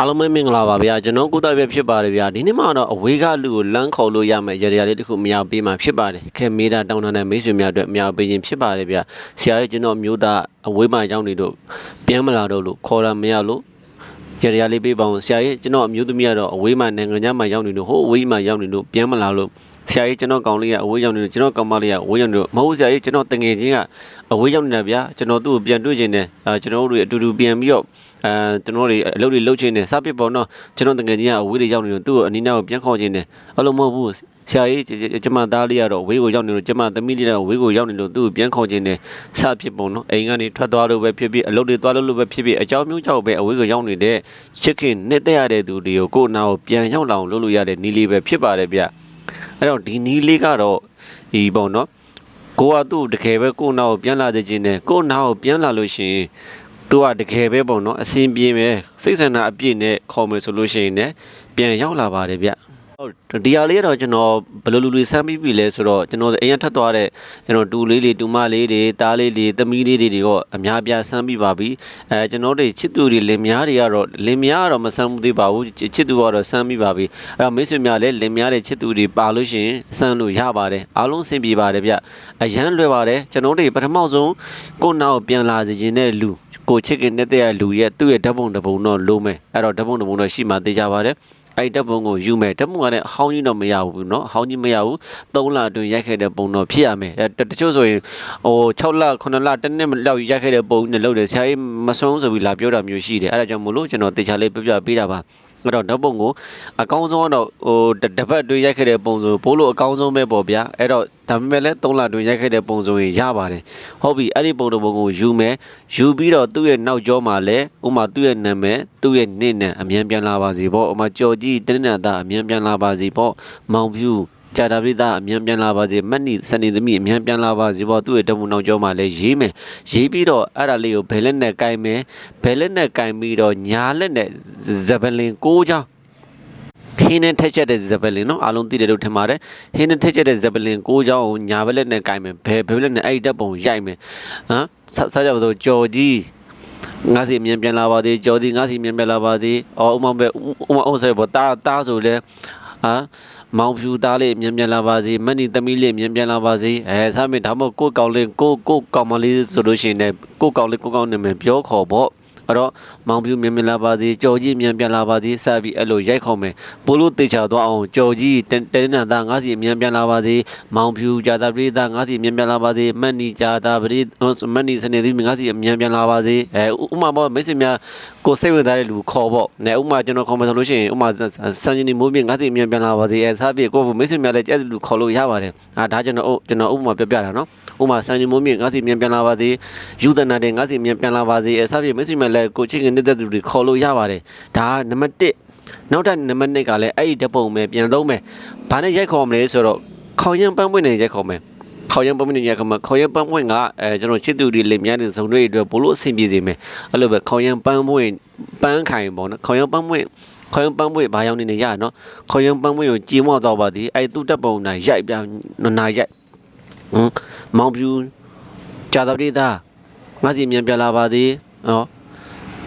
အားလုံးပဲမင်္ဂလာပါဗျာကျွန်တော်ကုသပြဖြစ်ပါတယ်ဗျာဒီနေ့မှတော့အဝေးကလူကိုလမ်းခေါ်လို့ရမယ်ရရလေးတစ်ခုမရပေးမှဖြစ်ပါတယ်ခဲမေးတာတောင်းတတဲ့မိတ်ဆွေများအတွက်မရပေးခြင်းဖြစ်ပါတယ်ဗျာဆရာကြီးကျွန်တော်မျိုးသားအဝေးမှရောက်နေတော့ပြန်မလာတော့လို့ခေါ်တာမရလို့ရရလေးပေးပါအောင်ဆရာကြီးကျွန်တော်အမျိုးသမီးကတော့အဝေးမှနိုင်ငံခြားမှာရောက်နေလို့ဟိုအဝေးမှရောက်နေလို့ပြန်မလာလို့ ဆရာကြီးကျွန်တော်ကောင်လေးကအဝေးရောက်နေလို့ကျွန်တော်ကောင်မလေးကအဝေးရောက်နေလို့မဟုတ်ဆရာကြီးကျွန်တော်တငယ်ချင်းကအဝေးရောက်နေတာဗျာကျွန်တော်သူ့ကိုပြန်တွေ့ချင်တယ်အဲကျွန်တော်တို့တွေအတူတူပြန်ပြီးတော့အဲကျွန်တော်တွေအလုပ်တွေလုပ်ချင်တယ်စပစ်ပေါ့နော်ကျွန်တော်တငယ်ချင်းကအဝေးတွေရောက်နေလို့သူ့ကိုအနီးနားကိုပြန်ခေါ်ချင်တယ်အဲ့လိုမဟုတ်ဘူးဆရာကြီးကျမသားလေးကတော့ဝေးကိုရောက်နေလို့ကျမသမီးလေးကတော့ဝေးကိုရောက်နေလို့သူ့ကိုပြန်ခေါ်ချင်တယ်စဖြစ်ပုံနော်အိမ်ကနေထွက်သွားလို့ပဲဖြစ်ဖြစ်အလုပ်တွေသွားလို့လို့ပဲဖြစ်ဖြစ်အကြောင်းမျိုးကြောင့်ပဲအဝေးကိုရောက်နေတဲ့ချစ်ခင်နှစ်သက်ရတဲ့သူတွေကိုကိုယ့်နာကိုပြန်ရောက်လာအောင်လုပ်လို့ရတဲ့နီးလေးပဲဖြစ်ပါတယ်ဗျ အဲ့တော့ဒီနီးလေးကတော့ဒီပေါ့နော်ကိုကသူ့တကယ်ပဲကိုယ့်နာကိုပြန်လာတဲ့ချင်းနဲ့ကိုယ့်နာကိုပြန်လာလို့ရှိရင်သူကတကယ်ပဲပေါ့နော်အစင်ပြေမယ်စိတ်ဆန္ဒအပြည့်နဲ့ခေါ်မယ်ဆိုလို့ရှိရင်လည်းပြန်ရောက်လာပါတယ်ဗျ ဟုတ်ဒီဟာလေးကတော့ကျွန်တော်ဘယ်လိုလူလူစမ်းပြီးပြီလဲဆိုတော့ကျွန်တော်အိမ်ကထပ်သွားတဲ့ကျွန်တော်တူလေးလေးတူမလေးတွေတားလေးတွေသမီးလေးတွေတွေတော့အများပြားစမ်းပြီးပါပြီအဲကျွန်တော်တို့ချစ်သူတွေလင်မယားတွေကတော့လင်မယားကတော့မစမ်းဘူးသေးပါဘူးချစ်သူကတော့စမ်းပြီးပါပြီအဲ့တော့မိတ်ဆွေများလည်းလင်မယားတဲ့ချစ်သူတွေပါလို့ရှိရင်စမ်းလို့ရပါတယ်အားလုံးစင်ပြေပါတယ်ဗျအရန်လွယ်ပါတယ်ကျွန်တော်တို့ပထမဆုံးကိုယ့်နောက်ပြန်လာစေခြင်းတဲ့လူကိုချစ်ခင်တဲ့လူရဲ့သူ့ရဲ့ဓာတ်ပုံတစ်ပုံတော့လုံးမယ်အဲ့တော့ဓာတ်ပုံတစ်ပုံတော့ရှိမှသိကြပါတယ် အဲ့ဓာတ်ပုံကိုယူမယ်ဓာတ်ပုံကလည်းအဟောင်းကြီးတော့မရဘူးเนาะအဟောင်းကြီးမရဘူး3လအတွင်းရိုက်ခဲ့တဲ့ပုံတော့ဖြစ်ရမယ်အဲတတချို့ဆိုရင်ဟို6လ9လတစ်နှစ်လောက်ရိုက်ခဲ့တဲ့ပုံနဲ့လုပ်တယ်ဆရာကြီးမဆုံးဆိုပြီးလာပြောတာမျိုးရှိတယ်အဲ့ဒါကြောင့်မို့လို့ကျွန်တော်တေချာလေးပြပြပေးတာပါ အဲ့တော့ဓာတ်ပုံကိုအကောင်းဆုံးကတော့ဟိုတပတ်အတွင်းရိုက်ခဲ့တဲ့ပုံဆိုပိုးလို့အကောင်းဆုံးပဲပေါ့ဗျာအဲ့တော့ဒါပေမဲ့လည်း3လအတွင်းရိုက်ခဲ့တဲ့ပုံဆိုရင်ရပါတယ်ဟုတ်ပြီအဲ့ဒီပုံတစ်ပုံကိုယူမယ်ယူပြီးတော့သူ့ရဲ့နောက်ကျောမှာလည်းဥမာသူ့ရဲ့နာမည်သူ့ရဲ့နေ့နဲ့အမြန်ပြန်လာပါစေပေါ့ဥမာကြော်ကြီးတနင်္လာသားအမြန်ပြန်လာပါစေပေါ့မောင်ဖြူ ကြာတာပိသားအမြန်ပြန်လာပါစေမက်နီစနေသမီးအမြန်ပြန်လာပါစေပေါ့သူ့ရဲ့တမှုနောက်ကျောမှာလည်းရေးမယ်ရေးပြီးတော့အဲ့ဒါလေးကိုဘယ်လက်နဲ့ကင်မယ်ဘယ်လက်နဲ့ကင်ပြီးတော့ညာလက်နဲ့ဇပလင်ကိုးချောင်းဟင်းနဲ့ထက်ချက်တဲ့ဇပလင်နော်အားလုံးသိတယ်လို့ထင်ပါတယ်ဟင်းနဲ့ထက်ချက်တဲ့ဇပလင်ကိုးချောင်းကိုညာဘက်လက်နဲ့ကင်မယ်ဘယ်ဘယ်ဘက်လက်နဲ့အဲ့ဒီတက်ပုံရိုက်မယ်ဟမ်ဆက်ဆက်ကြပါစို့ကြော်ကြီးငါစီအမြန်ပြန်လာပါသေးကြော်ဒီငါစီအမြန်ပြန်လာပါသေးအော်ဥမပဲဥမဥဆဲပေါ့တာတာဆိုလဲ ဟာမောင်ဖြူသားလေးအမြန်ပြန်လာပါစေမက်နီသမီးလေးအမြန်ပြန်လာပါစေအဲဆမ်းမဒါမှမဟုတ်ကိုယ့်ကောင်လေးကိုကိုယ့်ကောင်မလေးဆိုလို့ရှိရင်လည်းကိုယ့်ကောင်လေးကိုယ့်ကောင်နာမည်ပြောခေါ်ပေါ့ အဲ့တော့မောင်ပြူမြန်မြန်လာပါစေကြော်ကြီးမြန်ပြန်လာပါစေစပြီးအဲ့လိုရိုက်ခေါ်မယ်ပိုလို့တေချာသွားအောင်ကြော်ကြီးတဲနန်သားငါးစီမြန်ပြန်လာပါစေမောင်ပြူဂျာတာပရိသငါးစီမြန်ပြန်လာပါစေမတ်နီဂျာတာပရိမတ်နီစနေသီးငါးစီမြန်ပြန်လာပါစေအဲဥမာပေါ့မိတ်ဆွေများကိုစိတ်ဝင်စားတဲ့လူခေါ်ပေါ့နဲဥမာကျွန်တော်ခေါ်မယ်ဆိုလို့ရှိရင်ဥမာစံချင်းဒီမိုးပြင်ငါးစီမြန်ပြန်လာပါစေအဲစပြီးကိုမိတ်ဆွေများလည်းကြက်လူခေါ်လို့ရပါတယ်အာဒါကျွန်တော်ကျွန်တော်ဥမာပြပြတာနော်ဥမာစံချင်းမိုးပြင်ငါးစီမြန်ပြန်လာပါစေယူဒနာတဲ့ငါးစီမြန်ပြန်လာပါစေအဲစပြီးမိတ်ဆွေများလည်းကိုချင်းနေတဲ့သူတွေခေါ်လို့ရပါတယ်ဒါကနံပါတ်1နောက်ထပ်နံပါတ်2ကလည်းအဲ့ဒီဓာတ်ပုံပဲပြန်သုံးမယ်ဘာနဲ့ရိုက်ခေါ်မလဲဆိုတော့ခေါရင်ပန်းပွင့်နေရိုက်ခေါ်မယ်ခေါရင်ပန်းပွင့်နေရိုက်ခေါ်မယ်ခေါရင်ပန်းပွင့်ကအဲကျွန်တော်ချစ်သူတွေလင်မြတဲ့ဇုံတွေအတွက်ဘလို့အဆင်ပြေစေမယ်အဲ့လိုပဲခေါရင်ပန်းပွင့်ပန်းခိုင်ပေါ့နော်ခေါရင်ပန်းပွင့်ခေါရင်ပန်းပွင့်ဘာရောက်နေနေရနော်ခေါရင်ပန်းပွင့်ကိုကြည်မော့တော့ပါသည်အဲ့သူ့တပ်ပုံနိုင်ရိုက်ပြနာရိုက်ဟမ်မောင်ပြူကြာသပတိသားငါစီမြန်ပြလာပါသည်ဟော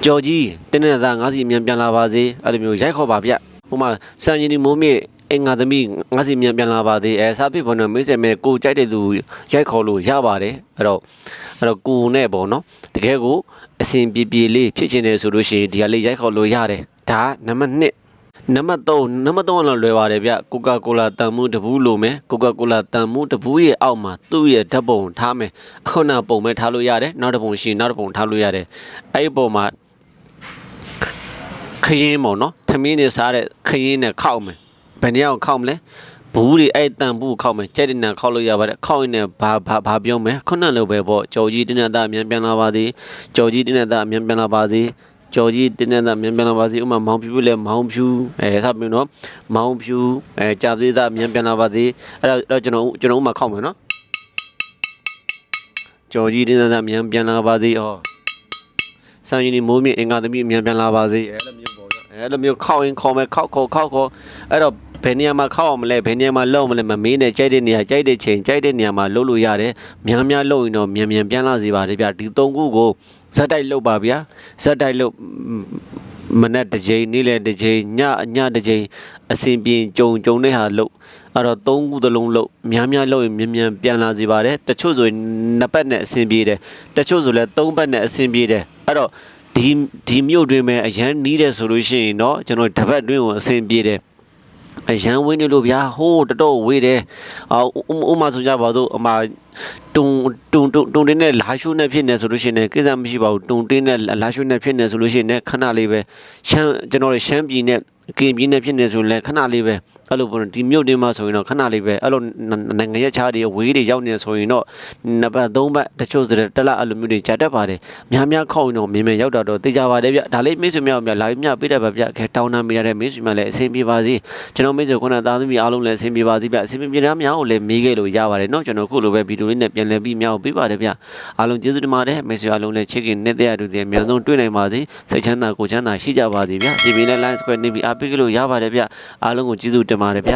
ကြော်ကြီးတင်းနေတဲ့သားငါးစီအမြန်ပြန်လာပါစေအဲ့လိုမျိုးရိုက်ခေါ်ပါဗျဟိုမှာစံရင်ဒီမိုးမြင့်အင်္ဂါသမီးငါးစီအမြန်ပြန်လာပါစေအဲစားဖြစ်ပေါ်နေမေးစဲမဲ့ကိုကြိုက်တဲ့သူရိုက်ခေါ်လို့ရပါတယ်အဲ့တော့အဲ့တော့ကိုနဲ့ပေါ့နော်တကယ်ကိုအစဉ်ပြေပြေလေးဖြစ်ချင်တယ်ဆိုလို့ရှိရင်ဒီဟာလေးရိုက်ခေါ်လို့ရတယ်ဒါနံပါတ်1နံပါတ်3နံပါတ်3ကတော့လွယ်ပါတယ်ဗျကိုကာကိုလာတန်မှုတဘူးလိုမယ်ကိုကာကိုလာတန်မှုတဘူးရဲ့အောက်မှာသူ့ရဲ့ဓာတ်ပုံထားမယ်အခုနပုံပဲထားလို့ရတယ်နောက်တစ်ပုံရှိရင်နောက်တစ်ပုံထားလို့ရတယ်အဲ့ဒီပုံမှာ ခရင်ပေါ့နော်သမင်းနေစားတဲ့ခရင်နဲ့ခောက်မယ်ဘယ်နည်းအောင်ခောက်မလဲဘူးတွေအဲ့တန်ဘူးခောက်မယ်ကြက်တင်နဲ့ခောက်လို့ရပါတယ်ခောက်ရင်လည်းဘာဘာဘာပြောမယ်ခုနလိုပဲပေါ့ကြော်ကြီးတင်းနဲ့သားအမြန်ပြန်လာပါသေးကြော်ကြီးတင်းနဲ့သားအမြန်ပြန်လာပါသေးကြော်ကြီးတင်းနဲ့သားအမြန်ပြန်လာပါစေဥမာမောင်ဖြူလည်းမောင်ဖြူအဲဆက်ပြီးနော်မောင်ဖြူအဲကြာသေးသားအမြန်ပြန်လာပါသေးအဲ့တော့အဲ့တော့ကျွန်တော်ကျွန်တော်ဥမာခောက်မယ်နော်ကြော်ကြီးတင်းနဲ့သားအမြန်ပြန်လာပါသေးဟောစံရင်ဒီမိုးမြင့်အင်္ဂါသမီးအမြန်ပြန်လာပါစေအဲ့လိုမျိုးပေါ့နော် အဲ့လိုမျိုးခောက်ရင်ခေါ်မယ်ခောက်ခေါ်ခောက်ခေါ်အဲ့တော့ဘယ်နေရာမှာခောက်အောင်မလဲဘယ်နေရာမှာလုံမလဲမမေးနဲ့ကြိုက်တဲ့နေရာကြိုက်တဲ့ချိန်ကြိုက်တဲ့နေရာမှာလုံလို့ရတယ်များများလုံရင်တော့မြန်မြန်ပြန်လာစီပါတယ်ဗျဒီသုံးခုကိုဇက်တိုက်လုံပါဗျာဇက်တိုက်လုံမနက်တစ်ချိန်နေ့လယ်တစ်ချိန်ညညတစ်ချိန်အစဉ်ပြေကြုံကြုံတဲ့ဟာလို့အဲ့တော့သုံးခုသလုံးလို့များများလို့ရင်မြန်မြန်ပြန်လာစီပါတယ်တချို့ဆိုရင်နှစ်ပတ်နဲ့အစဉ်ပြေတယ်တချို့ဆိုလည်းသုံးပတ်နဲ့အစဉ်ပြေတယ်အဲ့တော့ ဒီဒီမြို့တွင်ပဲအရန်နီးတယ်ဆိုလို့ရှိရင်တော့ကျွန်တော်တပတ်တွင်းကိုအစဉ်ပြေတယ်အရန်ဝင်းနေလို့ဗျာဟိုးတော်တော်ဝေးတယ်အာဥဥမာဆိုကြပါစို့အမတုံတုံတုံတုံတင်းနဲ့လာရှုနဲ့ဖြစ်နေဆိုလို့ရှိရင်ကိစ္စမရှိပါဘူးတုံတင်းနဲ့လာရှုနဲ့ဖြစ်နေဆိုလို့ရှိရင်ခဏလေးပဲရှမ်းကျွန်တော်တို့ရှမ်းပြည်နဲ့ကရင်ပြည်နဲ့ဖြစ်နေဆိုရင်လည်းခဏလေးပဲ အဲ့လိုပေါ့နော်ဒီမြို့တင်းမှာဆိုရင်တော့ခဏလေးပဲအဲ့လိုနိုင်ငံရခြားတွေဝေးတွေရောက်နေဆိုရင်တော့နှစ်ပတ်သုံးပတ်တချို့ဆိုတဲ့တစ်လအဲ့လိုမျိုးတွေကြာတတ်ပါတယ်များများခောက်ရင်တော့မြင်မြင်ရောက်တော့တော့သိကြပါတယ်ဗျဒါလေးမိတ်ဆွေများများလာပြီးမြပေးတတ်ပါဗျခဲတောင်းတမိရတဲ့မိတ်ဆွေများလည်းအဆင်ပြေပါစေကျွန်တော်မိတ်ဆွေခုနသားသမီးအားလုံးလည်းအဆင်ပြေပါစေဗျအဆင်ပြေတဲ့များကိုလည်းမေးခဲ့လို့ရပါတယ်เนาะကျွန်တော်ခုလိုပဲဗီဒီယိုလေးနဲ့ပြန်လည်ပြီးများကိုပေးပါတယ်ဗျအားလုံးကျေးဇူးတင်ပါတယ်မိတ်ဆွေအားလုံးလည်းချစ်ခင်နေတဲ့ရတူတဲ့အများဆုံးတွေ့နိုင်ပါစေစိတ်ချမ်းသာကိုယ်ချမ်းသာရှိကြပါစေဗျဒီမီနဲ့ line square နေပြီးအားပေးကြလို့ရပါတယ်ဗျအားလုံးကိုကျေးဇူးတင် ပါတယ်ဗျ